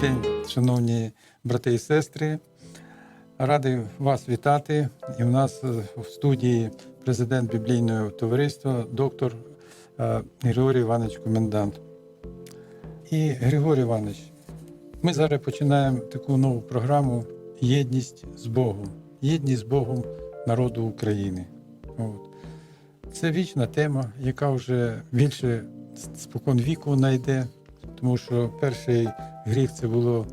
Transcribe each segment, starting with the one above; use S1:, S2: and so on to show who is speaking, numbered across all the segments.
S1: день, шановні брати і сестри. Радий вас вітати. І у нас е, в студії президент біблійного товариства, доктор е, Григорій Іванович Комендант. І Григорій Іванович, ми зараз починаємо таку нову програму Єдність з Богом. Єдність з Богом народу України. От. Це вічна тема, яка вже більше спокон віку найде, тому що перший гріх це було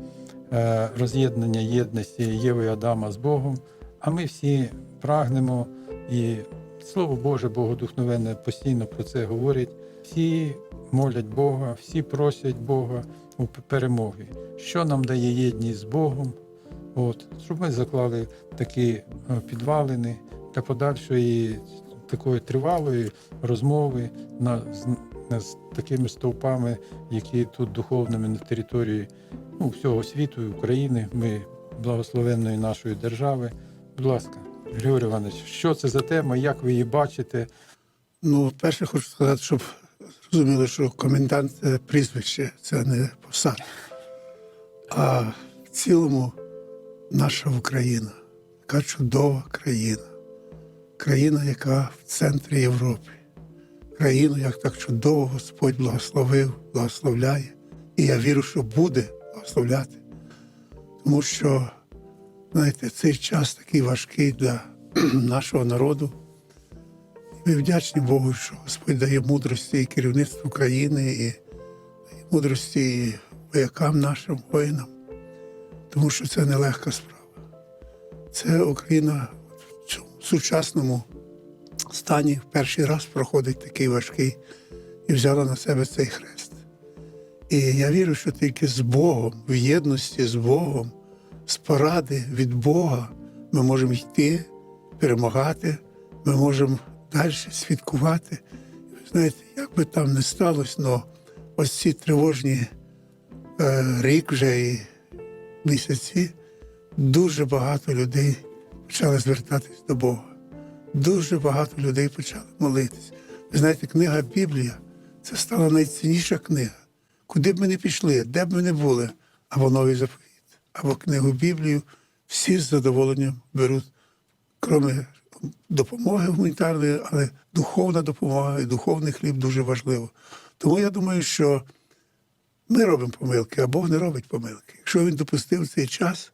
S1: е, роз'єднання єдності Єви і Адама з Богом. А ми всі прагнемо, і Слово Боже, Богодухновенне постійно про це говорить. Всі молять Бога, всі просять Бога у перемоги. Що нам дає єдність з Богом? От, щоб ми заклали такі е, підвалини для подальшої такої тривалої розмови на, з, такими стовпами, які тут духовними на території ну, всього світу України, ми благословенної нашої держави. Будь ласка, Григорій Іванович, що це за тема, як ви її бачите?
S2: Ну, перше хочу сказати, щоб зрозуміли, що комендант це прізвище, це не посада. А в цілому наша Україна, яка чудова країна. Країна, яка в центрі Європи. Країну, як так чудово Господь благословив, благословляє. І я вірю, що буде благословляти. Тому що, знаєте, цей час такий важкий для нашого народу. Ми вдячні Богу, що Господь дає мудрості і керівництву країни, і дає мудрості і воякам нашим воїнам, тому що це нелегка справа. Це Україна в сучасному стані в перший раз проходить такий важкий і взяла на себе цей хрест. І я вірю, що тільки з Богом, в єдності з Богом, з поради від Бога ми можемо йти, перемагати, ми можемо далі святкувати. Ви знаєте, як би там не сталося, але ось ці тривожні е, рік вже і місяці дуже багато людей почали звертатись до Бога. Дуже багато людей почали молитись. Ви знаєте, книга Біблія це стала найцінніша книга. Куди б ми не пішли, де б ми не були, або новий заповіт, або книгу Біблію, всі з задоволенням беруть, крім допомоги гуманітарної, але духовна допомога і духовний хліб дуже важливо. Тому я думаю, що ми робимо помилки, а Бог не робить помилки. Якщо він допустив цей час,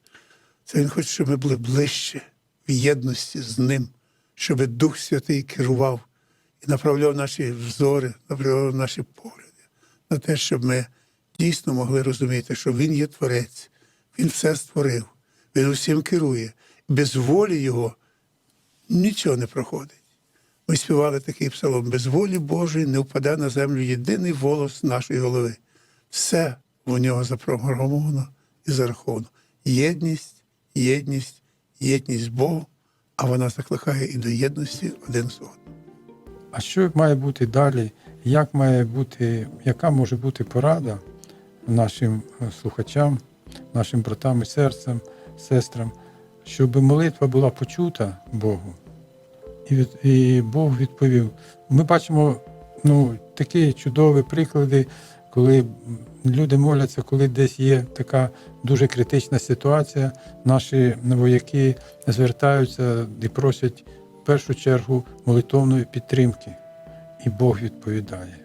S2: це він хоче, щоб ми були ближче в єдності з ним, щоб Дух Святий керував і направляв наші взори, направляв наші погляди на те, щоб ми дійсно могли розуміти, що Він є Творець, Він все створив, Він усім керує. Без волі Його нічого не проходить. Ми співали такий псалом: без волі Божої не впаде на землю єдиний волос нашої голови. Все у нього запрограмовано і зараховано. Єдність, єдність, єдність з Богом, а вона закликає і до єдності один з одним.
S1: А що має бути далі? Як має бути, яка може бути порада нашим е, слухачам, нашим братам і серцям, сестрам, щоб молитва була почута Богу? І, від, і Бог відповів. Ми бачимо ну, такі чудові приклади, коли люди моляться, коли десь є така дуже критична ситуація, наші вояки звертаються і просять в першу чергу молитовної підтримки, і Бог відповідає.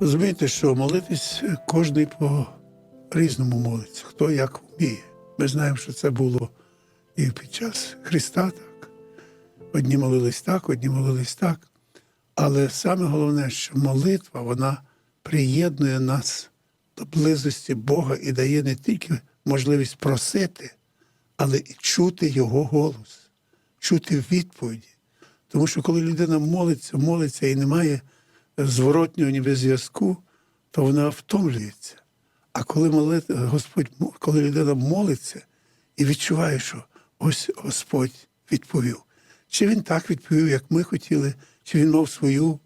S2: Розумієте, що молитись кожен по різному молиться, хто як вміє. Ми знаємо, що це було і під час Христа так. Одні молились так, одні молились так. Але саме головне, що молитва вона приєднує нас до близості Бога і дає не тільки можливість просити, але і чути Його голос, чути відповіді. Тому що коли людина молиться, молиться і немає зворотнього ніби зв'язку, то вона втомлюється. А коли молит, Господь, коли людина молиться і відчуває, що ось Господь відповів. Чи він так відповів, як ми хотіли, чи він мав свою,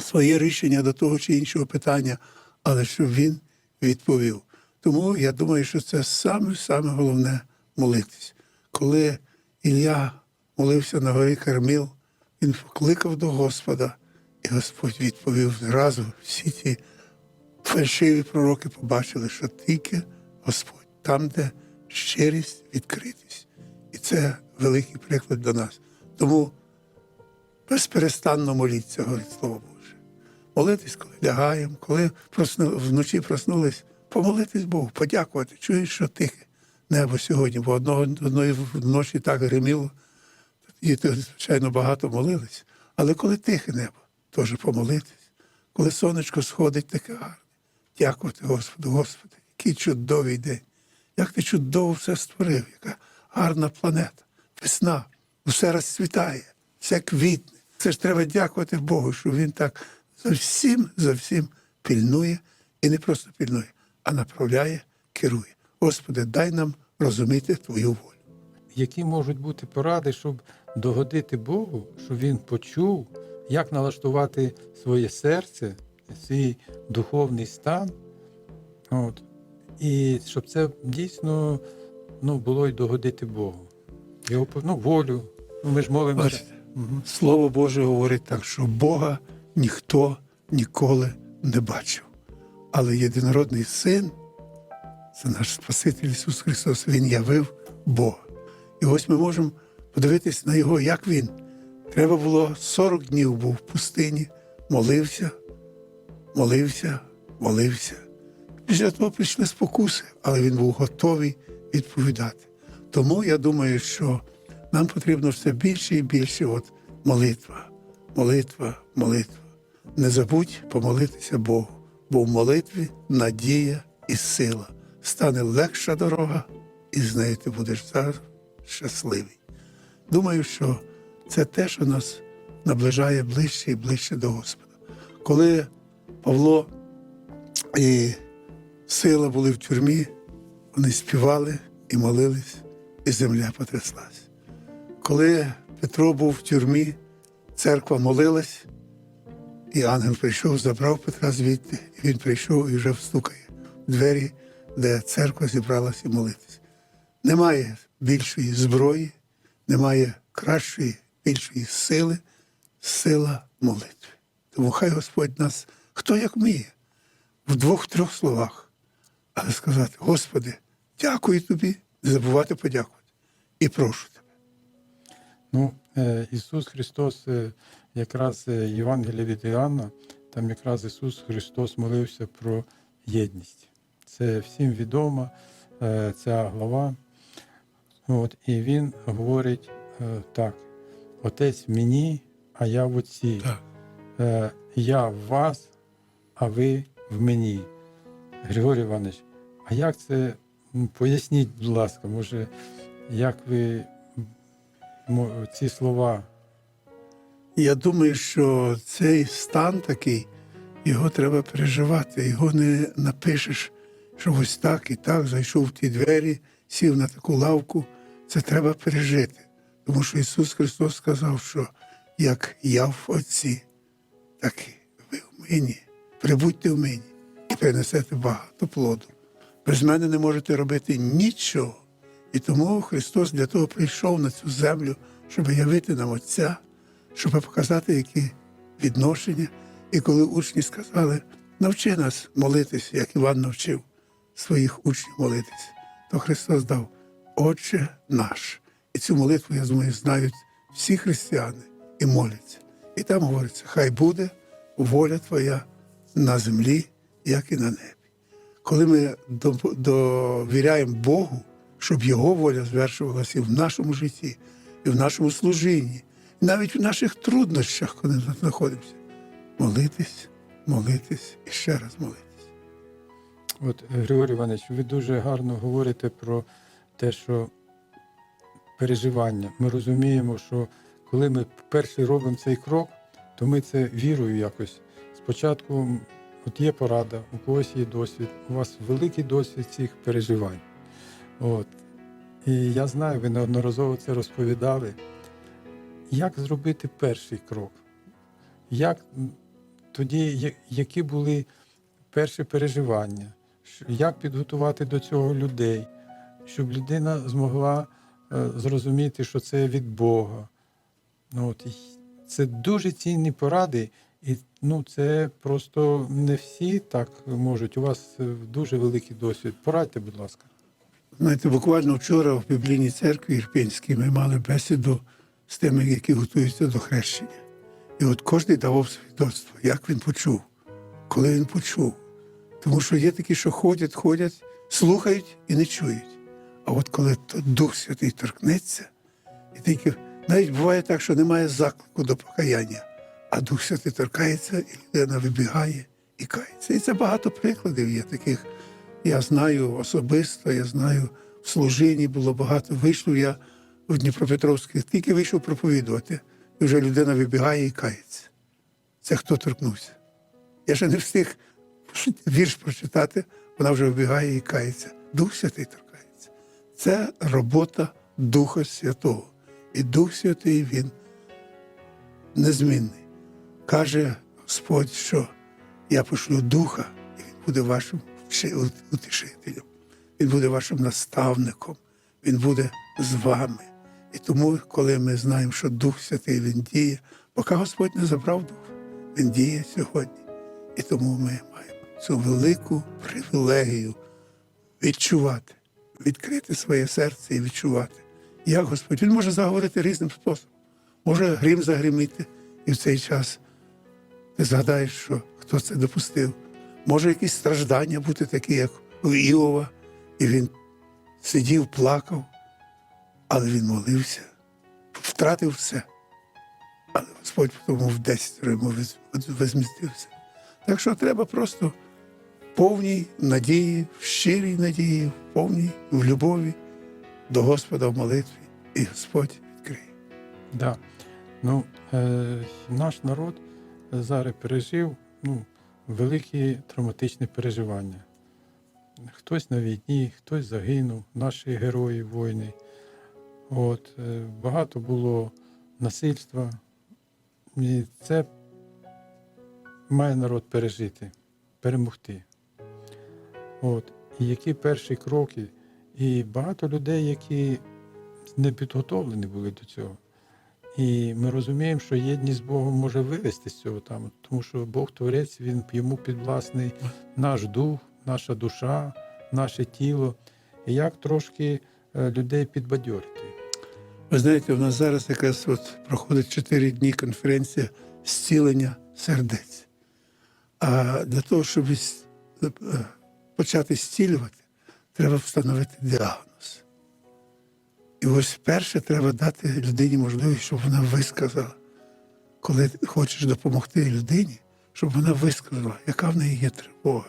S2: своє рішення до того чи іншого питання, але щоб він відповів. Тому я думаю, що це саме саме головне молитись. Коли Ілля молився на горі Карміл, він покликав до Господа, і Господь відповів зразу всі ті фальшиві пророки побачили, що тільки Господь, там, де щирість, відкритість. І це великий приклад для нас. Тому безперестанно моліться, говорить Слово Боже. Молитись, коли лягаємо, коли просну, вночі проснулись, помолитись Богу, подякувати. Чуєш, що тихе небо сьогодні, бо одного, одної ночі так гриміло, і звичайно, багато молились. Але коли тихе небо, теж помолитись. Коли сонечко сходить, таке гарне. Дякувати Господу, Господи, який чудовий день. Як ти чудово все створив, яка гарна планета, весна, усе розцвітає, все квітне. Це ж треба дякувати Богу, що Він так за всім, за всім пільнує і не просто пільнує, а направляє, керує. Господи, дай нам розуміти Твою волю.
S1: Які можуть бути поради, щоб догодити Богу, щоб він почув, як налаштувати своє серце, свій духовний стан, от, і щоб це дійсно ну, було й догодити Богу. Його ну, волю. Ми ж молимося.
S2: Бачите, Слово Боже говорить так, що Бога ніхто ніколи не бачив. Але єдинородний син, це наш Спаситель Ісус Христос, Він явив Бога. І ось ми можемо подивитись на Його, як Він. Треба було 40 днів був в пустині, молився, молився, молився. Після того прийшли спокуси, але він був готовий відповідати. Тому я думаю, що нам потрібно все більше і більше от молитва, молитва, молитва. Не забудь помолитися Богу, бо в молитві надія і сила. Стане легша дорога, і з нею ти будеш завжди щасливий. Думаю, що це те, що нас наближає ближче і ближче до Господа. Коли Павло і сила були в тюрмі, вони співали і молились, і земля потряслась. Коли Петро був в тюрмі, церква молилась, і ангел прийшов, забрав Петра звідти, і він прийшов і вже встукає в двері, де церква зібралася молитись. Немає більшої зброї, немає кращої, більшої сили, сила молитви. Тому хай Господь нас, хто як вміє, в двох-трьох словах, але сказати: Господи, дякую тобі, не забувати подякувати. І прошу тебе.
S1: Ну, е, Ісус Христос, е, якраз е, Євангелія від Іоанна, там якраз Ісус Христос молився про єдність. Це всім відома е, ця глава. От, і Він говорить е, так: Отець в мені, а я в Отці.
S2: Так.
S1: Я в вас, а ви в мені. Григорій Іванович, а як це? Поясніть, будь ласка, може, як ви ці слова
S2: Я думаю, що цей стан такий, його треба переживати. Його не напишеш, що ось так і так зайшов в ті двері, сів на таку лавку. Це треба пережити. Тому що Ісус Христос сказав, що як я в Отці, так і ви в мені. Прибудьте в мені і принесете багато плоду. Без мене не можете робити нічого. І тому Христос для того прийшов на цю землю, щоб явити нам Отця, щоб показати, які відношення. І коли учні сказали, навчи нас молитись, як Іван навчив своїх учнів молитись, то Христос дав Отче наш. І цю молитву, я думаю, знають всі християни і моляться. І там говориться, хай буде воля Твоя на землі, як і на небі. Коли ми довіряємо Богу, щоб Його воля звершувалася і в нашому житті, і в нашому служінні, навіть в наших труднощах, коли ми знаходимося, молитись, молитись і ще раз молитись.
S1: От, Григорій Іванович, ви дуже гарно говорите про те, що переживання. Ми розуміємо, що коли ми перший робимо цей крок, то ми це вірою якось. Спочатку от є порада, у когось є досвід, у вас великий досвід цих переживань. От. І я знаю, ви неодноразово це розповідали. Як зробити перший крок? Як тоді, які були перші переживання, як підготувати до цього людей, щоб людина змогла е, зрозуміти, що це від Бога. Ну, от, це дуже цінні поради, І ну, це просто не всі так можуть. У вас е, дуже великий досвід. Порадьте, будь ласка.
S2: Знаєте, буквально вчора в біблійній церкві Ірпінській ми мали бесіду з тими, які готуються до хрещення. І от кожен давав свідоцтво, як він почув, коли він почув. Тому що є такі, що ходять, ходять, слухають і не чують. А от коли Дух Святий торкнеться, і тільки навіть буває так, що немає заклику до покаяння, а Дух Святий торкається, і людина вибігає і кається. І це багато прикладів є таких. Я знаю особисто, я знаю, в служінні було багато. Вийшов я в Дніпропетровській, тільки вийшов проповідувати, і вже людина вибігає і кається. Це хто торкнувся? Я ще не встиг вірш прочитати, вона вже вибігає і кається. Дух Святий торкається. Це робота Духа Святого. І Дух Святий Він незмінний. Каже Господь, що я пошлю Духа, і Він буде вашим утішителем. Він буде вашим наставником, Він буде з вами. І тому, коли ми знаємо, що Дух Святий Він діє, поки Господь не забрав Дух, Він діє сьогодні. І тому ми маємо цю велику привілегію відчувати, відкрити своє серце і відчувати. Як Господь, Він може заговорити різним способом. Може грім загриміти, і в цей час ти згадаєш, що хто це допустив. Може якісь страждання бути такі, як у Іова, і він сидів, плакав, але він молився, втратив все. Але Господь тому в десятеро йому возмістився. Так що треба просто в повній надії, в щирій надії, в повній в любові до Господа в молитві, і Господь відкриє.
S1: Да. Ну, е, наш народ зараз пережив ну, великі травматичні переживання. Хтось на війні, хтось загинув, наші герої війни. От, е, багато було насильства. І це має народ пережити, перемогти. От. І які перші кроки, і багато людей, які не підготовлені були до цього. І ми розуміємо, що єдність з Богом може вивести з цього там, тому що Бог Творець, він йому підвласний наш дух, наша душа, наше тіло. І як трошки людей підбадьорити.
S2: Ви знаєте, у нас зараз якраз от проходить чотири дні конференція зцілення сердець. А для того, щоб е, почати зцілювати, треба встановити діагноз. І ось перше треба дати людині можливість, щоб вона висказала, коли хочеш допомогти людині, щоб вона висказала, яка в неї є тривога,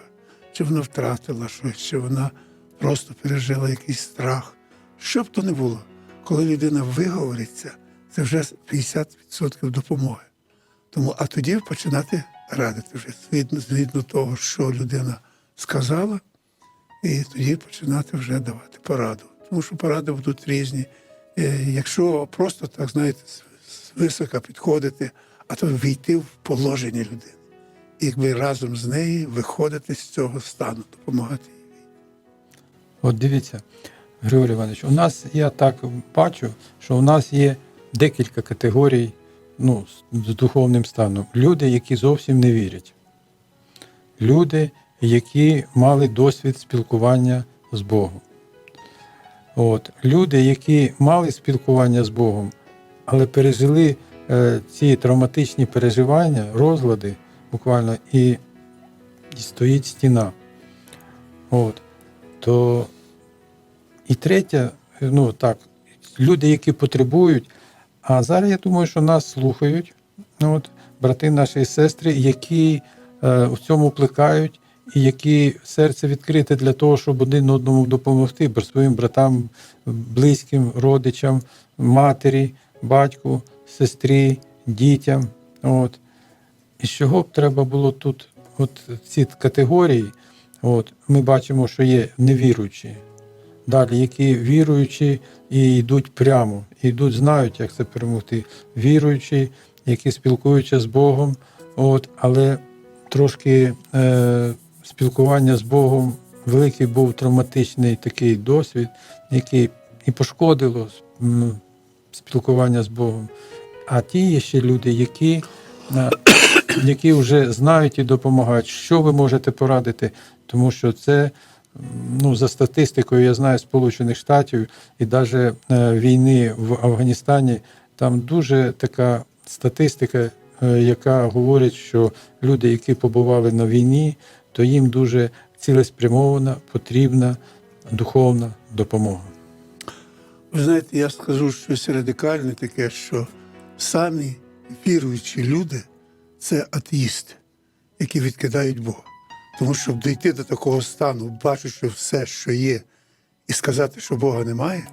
S2: чи вона втратила щось, чи вона просто пережила якийсь страх. Що б то не було, коли людина виговориться, це вже 50% допомоги. Тому, а тоді починати радити вже згідно, згідно того, що людина сказала, і тоді починати вже давати пораду. Тому що поради будуть різні. Е, Якщо просто так, знаєте, висока підходити, а то війти в положення людини. Якби разом з нею виходити з цього стану, допомагати їй.
S1: От дивіться, Григорій Іванович, у нас я так бачу, що у нас є декілька категорій ну, з духовним станом. Люди, які зовсім не вірять. Люди, які мали досвід спілкування з Богом. От. Люди, які мали спілкування з Богом, але пережили е, ці травматичні переживання, розлади буквально, і, і стоїть стіна. От. То і третє, ну так, люди, які потребують. А зараз я думаю, що нас слухають, ну, от, брати наші і сестри, які е, в цьому плекають, і які серце відкрите для того, щоб один одному допомогти, своїм братам, близьким, родичам, матері, батьку, сестрі, дітям. От. І з чого б треба було тут, от ці категорії, от, ми бачимо, що є невіруючі, далі, які віруючі і йдуть прямо, і йдуть, знають, як це перемогти. Віруючі, які спілкуються з Богом, от, але трошки е, спілкування з Богом, великий був травматичний такий досвід, який і пошкодило спілкування з Богом. А ті є ще люди, які е, які вже знають і допомагають. Що ви можете порадити? Тому що це ну, за статистикою, я знаю Сполучених Штатів і навіть війни в Афганістані, там дуже така статистика, е, яка говорить, що люди, які побували на війні, то їм дуже цілеспрямована, потрібна духовна допомога.
S2: Ви знаєте, я скажу щось радикальне таке, що самі віруючі люди це атеїсти, які відкидають Бога. Тому щоб дійти до такого стану, бачучи все, що є, і сказати, що Бога немає,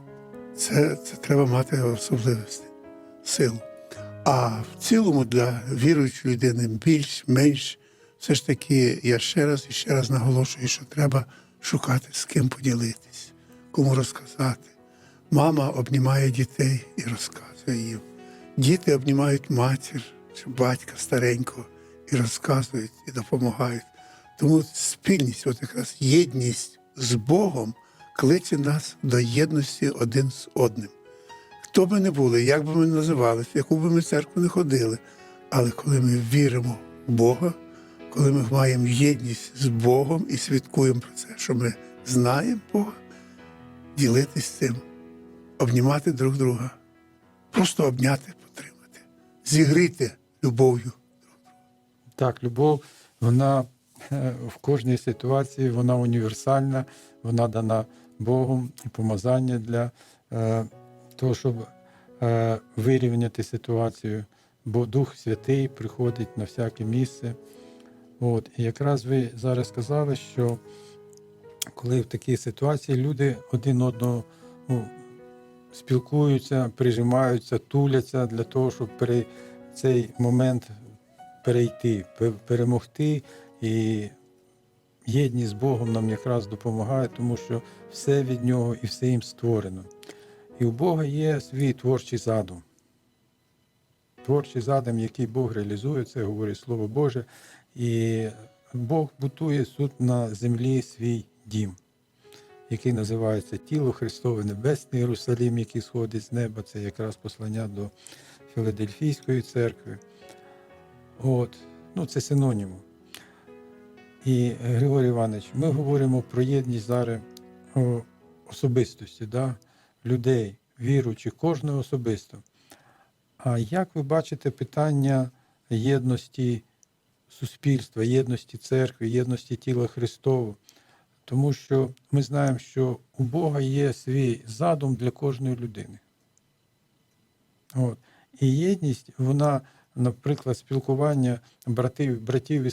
S2: це, це треба мати особливості, силу. А в цілому для віруючої людини більш-менш все ж таки я ще раз і ще раз наголошую, що треба шукати з ким поділитись, кому розказати. Мама обнімає дітей і розказує їм. Діти обнімають матір чи батька старенького і розказують, і допомагають. Тому спільність, от якраз єдність з Богом кличе нас до єдності один з одним. Хто би не були, як би ми називалися, яку би ми церкву не ходили, але коли ми віримо в Бога, коли ми маємо єдність з Богом і свідкуємо про це, що ми знаємо Бога, ділитись цим, обнімати друг друга, просто обняти, потримати, зігріти любов'ю.
S1: Так, любов, вона в кожній ситуації вона універсальна, вона дана Богом і помазання для е, того, щоб е, вирівняти ситуацію. Бо Дух Святий приходить на всяке місце. От. І якраз ви зараз сказали, що коли в такій ситуації люди один одного ну, спілкуються, прижимаються, туляться для того, щоб пере, цей момент перейти, перемогти. І єдність з Богом нам якраз допомагає, тому що все від нього і все їм створено. І у Бога є свій творчий задум. Творчий задум, який Бог реалізує, це говорить Слово Боже. І Бог будує тут на землі свій дім, який називається Тіло Христове Небесний Єрусалим, який сходить з неба. Це якраз послання до Філадельфійської церкви. От, ну це синонімо. І Григорій Іванович, ми говоримо про єдність зараз особистості, да? людей, віруючих, кожного особисто. А як ви бачите питання єдності суспільства, єдності церкви, єдності тіла Христового? Тому що ми знаємо, що у Бога є свій задум для кожної людини. От. І єдність, вона, наприклад, спілкування братів, братів і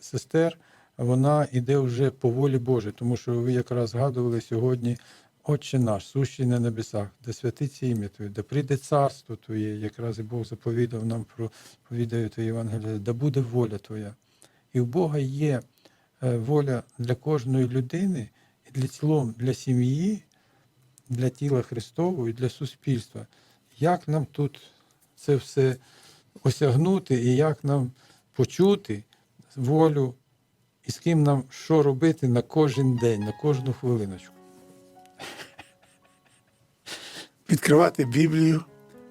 S1: сестер, вона йде вже по волі Божій, тому що ви якраз згадували сьогодні Отче наш, сущий на небесах, де святиться ім'я Твоє, де прийде царство Твоє, якраз і Бог заповідав нам про повідає Твоє Євангеліє, да буде воля Твоя. І в Бога є е, воля для кожної людини, і для цілому, для сім'ї, для тіла Христового і для суспільства. Як нам тут це все осягнути і як нам почути волю, і з ким нам що робити на кожен день, на кожну хвилиночку.
S2: відкривати Біблію,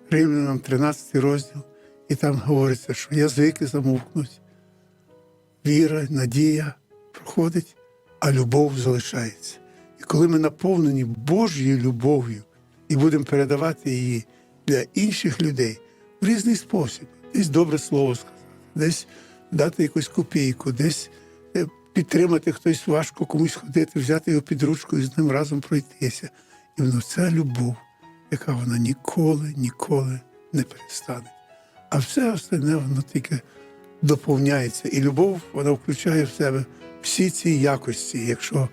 S2: Римлянам 13 розділ, і там говориться, що язики замовкнуть, віра, надія проходить, а любов залишається. І коли ми наповнені Божою любов'ю і будемо передавати її для інших людей в різний спосіб, десь добре слово сказати, десь дати якусь копійку, десь підтримати хтось важко комусь ходити, взяти його під ручку і з ним разом пройтися. І воно ця любов, яка вона ніколи, ніколи не перестане. А все остальне воно тільки доповняється. І любов вона включає в себе всі ці якості, якщо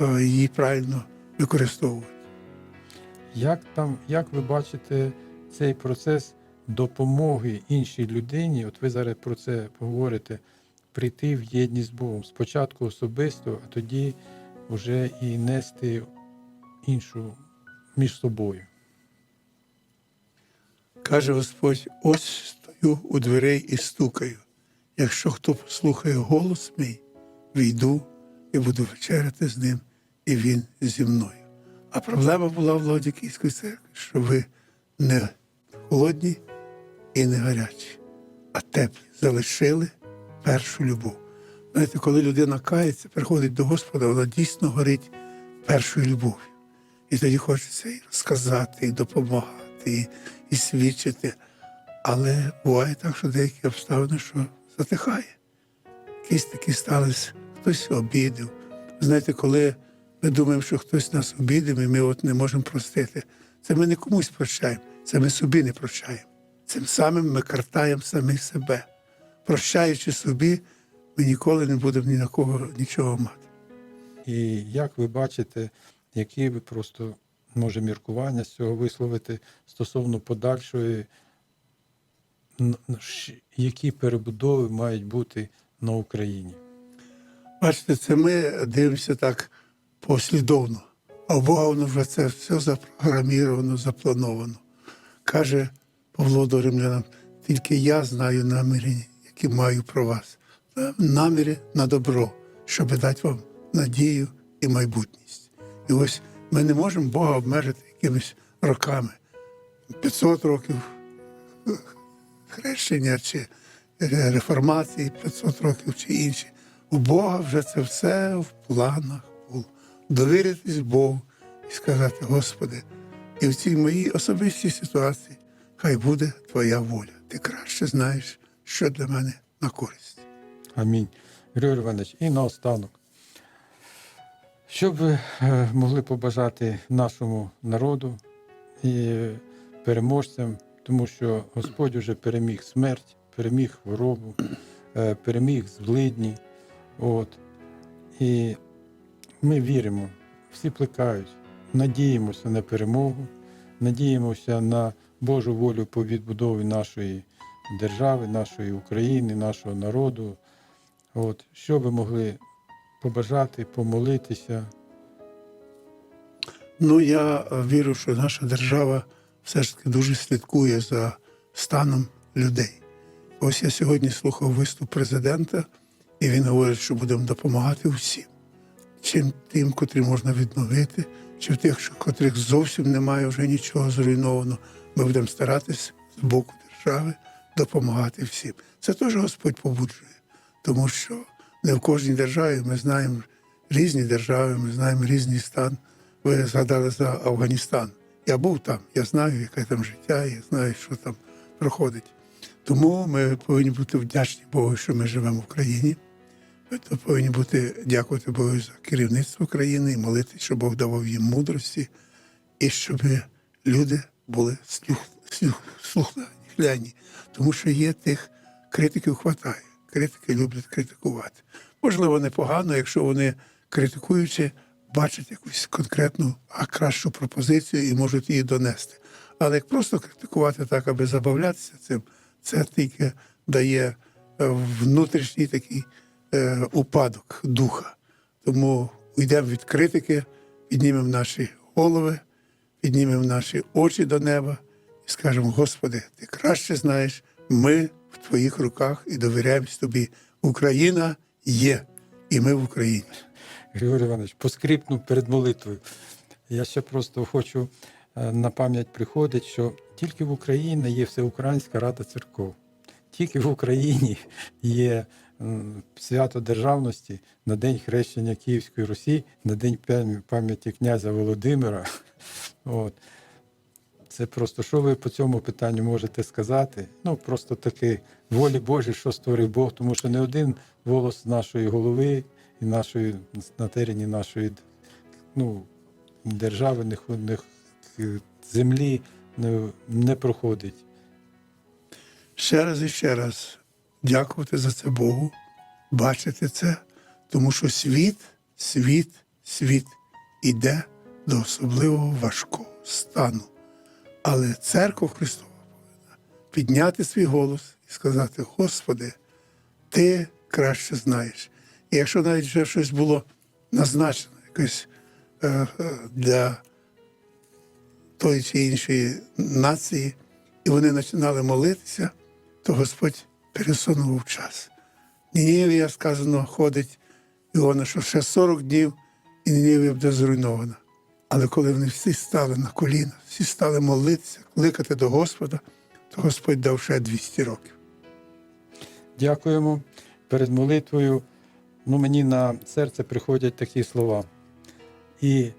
S2: е, її правильно використовувати.
S1: Як там, як ви бачите цей процес допомоги іншій людині? От ви зараз про це говорите, прийти в єдність з Богом. Спочатку особисто, а тоді вже і нести іншу між собою.
S2: Каже Господь: ось стою у дверей і стукаю. Якщо хто послухає голос мій, війду і буду вечеряти з ним, і він зі мною. А проблема була в Лаодікійській церкві, що ви не холодні і не гарячі, а теплі залишили першу любов. Знаєте, коли людина кається, приходить до Господа, вона дійсно горить першою любов'ю. І тоді хочеться і розказати, і допомагати, і, і свідчити. Але буває так, що деякі обставини, що затихає. Якісь такі сталися, хтось обідав. Знаєте, коли ми думаємо, що хтось нас обідав, і ми от не можемо простити, це ми не комусь прощаємо, це ми собі не прощаємо. Цим самим ми картаємо самі себе. Прощаючи собі, ми ніколи не будемо ні на кого нічого мати.
S1: І як ви бачите, які ви просто може міркування з цього висловити стосовно подальшої, які перебудови мають бути на Україні?
S2: Бачите, це ми дивимося так послідовно. А Бога воно вже це все запрограміровано, заплановано. Каже Павло до римлянам, тільки я знаю наміри, які маю про вас. Е, Наміри на добро, щоб дати вам надію і майбутність. І ось ми не можемо Бога обмежити якимись роками. 500 років хрещення чи е, реформації 500 років чи інші. У Бога вже це все в планах було. Довіритись Богу і сказати, Господи, і в цій моїй особистій ситуації хай буде Твоя воля. Ти краще знаєш, що для мене на користь.
S1: Амінь. Григорій Іванович, і наостанок. Що б ви е, могли побажати нашому народу і переможцям, тому що Господь уже переміг смерть, переміг хворобу, е, переміг злидні. От. І ми віримо, всі плекають, надіємося на перемогу, надіємося на Божу волю по відбудові нашої держави, нашої України, нашого народу. От, що ви могли побажати, помолитися?
S2: Ну, я е, вірю, що наша держава все ж таки дуже слідкує за станом людей. Ось я сьогодні слухав виступ президента, і він говорить, що будемо допомагати всім. Чим тим, котрі можна відновити, чи в тих, котрих зовсім немає вже нічого зруйновано. Ми будемо старатись з боку держави допомагати всім. Це теж Господь побуджує, тому що не в кожній державі ми знаємо різні держави, ми знаємо різний стан. Ви згадали за Афганістан. Я був там, я знаю, яке там життя, я знаю, що там проходить. Тому ми повинні бути вдячні Богу, що ми живемо в Україні. Ми повинні бути дякувати Богу за керівництво країни і молитися, щоб Бог давав їм мудрості, і щоб люди були слух, слух. Тому що є тих критиків хватає. Критики люблять критикувати. Можливо, непогано, якщо вони критикуючи, бачать якусь конкретну, а кращу пропозицію і можуть її донести. Але як просто критикувати так, аби забавлятися цим, це тільки дає е, внутрішній такий е, упадок духа. Тому йдемо від критики, піднімемо наші голови, піднімемо наші очі до неба і скажемо: Господи, ти краще знаєш, ми в твоїх руках і довіряємось тобі. Україна є, і ми в Україні.
S1: Григорій Іванович, поскріпну перед молитвою. Я ще просто хочу е, на пам'ять приходить, що тільки в Україні є Всеукраїнська Рада церков. Тільки в Україні є свято державності на День хрещення Київської Русі, на День пам'яті князя Володимира. От. Це просто що ви по цьому питанню можете сказати? Ну, просто таки волі Божій, що створив Бог, тому що не один голос нашої голови і нашої на терені нашої ну, держави, не, не, землі не, не проходить.
S2: Ще раз і ще раз дякувати за це Богу, бачити це, тому що світ, світ, світ іде до особливо важкого стану. Але церква Христова повинна підняти свій голос і сказати: Господи, Ти краще знаєш. І якщо навіть вже щось було назначено, якось е, е, для тої чи іншої нації, і вони починали молитися, то Господь пересунув час. Нінівія, сказано, ходить Іона, що ще 40 днів, і Нінівія буде зруйнована. Але коли вони всі стали на коліна, всі стали молитися, кликати до Господа, то Господь дав ще 200 років.
S1: Дякуємо. перед молитвою ну, мені на серце приходять такі слова. І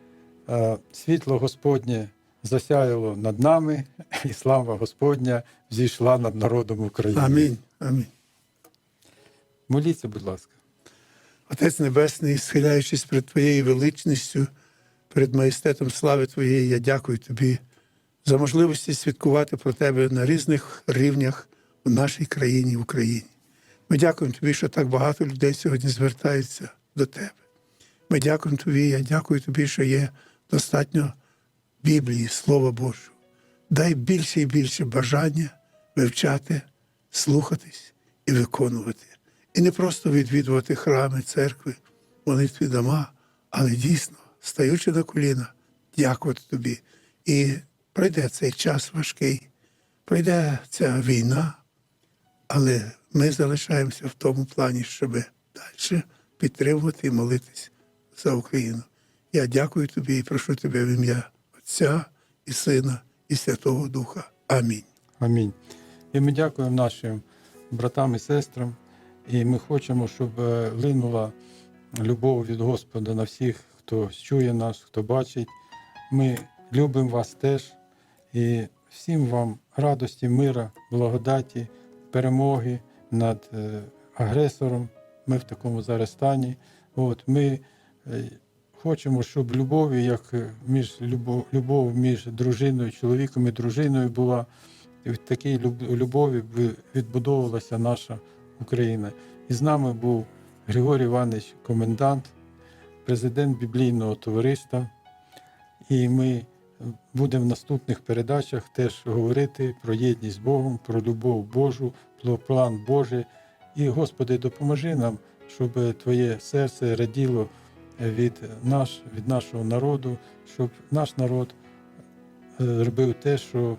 S1: е, світло Господнє засяяло над нами, і слава Господня зійшла над народом України.
S2: Амінь. Амінь.
S1: Моліться, будь ласка.
S2: Отець Небесний, схиляючись перед Твоєю величністю, перед маєстетом слави Твоєї, я дякую Тобі за можливості святкувати про Тебе на різних рівнях в нашій країні, в Україні. Ми дякуємо Тобі, що так багато людей сьогодні звертаються до Тебе. Ми дякуємо Тобі, я дякую Тобі, що є достатньо Біблії, Слова Божого. Дай більше і більше бажання вивчати, слухатись і виконувати. І не просто відвідувати храми, церкви, молитві дома, але дійсно, стаючи на коліна, дякувати тобі. І пройде цей час важкий, пройде ця війна, але ми залишаємося в тому плані, щоб далі підтримувати і молитись за Україну. Я дякую тобі і прошу тебе в ім'я Отця і Сина, і Святого Духа. Амінь.
S1: Амінь. І ми дякуємо нашим братам і сестрам. І ми хочемо, щоб е, линула любов від Господа на всіх, хто чує нас, хто бачить. Ми любимо вас теж. І всім вам радості, мира, благодаті, перемоги над е, агресором. Ми в такому зараз стані. От, ми е, хочемо, щоб любові, як е, між любов, любов між дружиною, чоловіком і дружиною була. В такій любові відбудовувалася наша Україна. І з нами був Григорій Іванович, комендант, президент біблійного товариства. І ми будемо в наступних передачах теж говорити про єдність з Богом, про любов Божу, про план Божий. І, Господи, допоможи нам, щоб Твоє серце раділо від, наш, від нашого народу, щоб наш народ е, робив те, що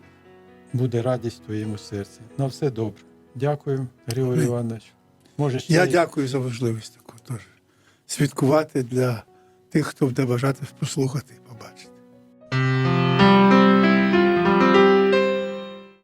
S1: буде радість в твоєму серці. На все добре. Дякую, Григорій. Іванович. Може, ще
S2: Я дякую за можливість таку теж. Святкувати для тих, хто буде бажати послухати і побачити.